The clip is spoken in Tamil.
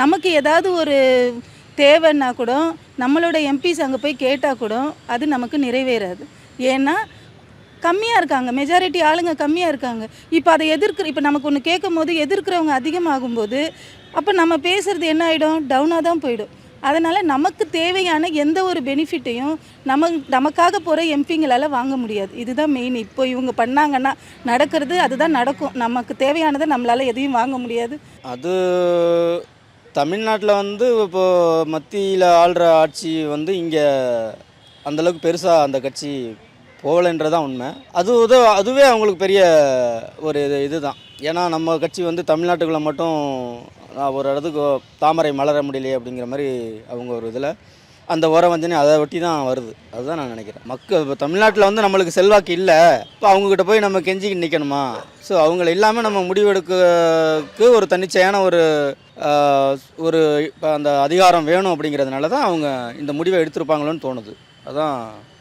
நமக்கு ஏதாவது ஒரு தேவைன்னா கூட நம்மளோட எம்பிஸ் அங்கே போய் கேட்டால் கூட அது நமக்கு நிறைவேறாது. ஏன்னா கம்மியாக இருக்காங்க. மெஜாரிட்டி ஆளுங்க கம்மியாக இருக்காங்க. இப்போ அதை எதிர்க்கிற இப்போ நமக்கு ஒன்று கேட்கும் போது எதிர்க்கிறவங்க அதிகமாகும்போது அப்போ நம்ம பேசுகிறது என்ன ஆகிடும் டவுனாக தான் போயிடும். அதனால் நமக்கு தேவையான எந்த ஒரு பெனிஃபிட்டையும் நம்ம நமக்காக போகிற எம்பிங்களால் வாங்க முடியாது. இதுதான் மெயின் இப்போ இவங்க பண்ணாங்கன்னா நடக்கிறது அதுதான் நடக்கும். நமக்கு தேவையானதை நம்மளால் எதையும் வாங்க முடியாது. அது தமிழ்நாட்டில் வந்து இப்போது மத்தியில் ஆள்ற ஆட்சி வந்து இங்கே அந்தளவுக்கு பெருசாக அந்த கட்சி போகலைன்றதான் உண்மை. அது உத அதுவே அவங்களுக்கு பெரிய ஒரு இது இதுதான். ஏன்னா நம்ம கட்சி வந்து தமிழ்நாட்டுக்குள்ளே மட்டும் நான் ஒரு இடத்துக்கு தாமரை மலர முடியலையே அப்படிங்கிற மாதிரி அவங்க ஒரு இதில் அந்த உரம் வஞ்சனை அதை ஒட்டி தான் வருது. அதுதான் நான் நினைக்கிறேன். மக்கள் இப்போ தமிழ்நாட்டில் வந்து நம்மளுக்கு செல்வாக்கு இல்லை. இப்போ அவங்கக்கிட்ட போய் நம்ம கெஞ்சி நிற்கணுமா ஸோ அவங்கள இல்லாமல் நம்ம முடிவெடுக்கக்கு ஒரு தன்னிச்சையான ஒரு ஒரு இப்போ அந்த அதிகாரம் வேணும் அப்படிங்கிறதுனால தான் அவங்க இந்த முடிவை எடுத்திருப்பாங்களோன்னு தோணுது. அதான்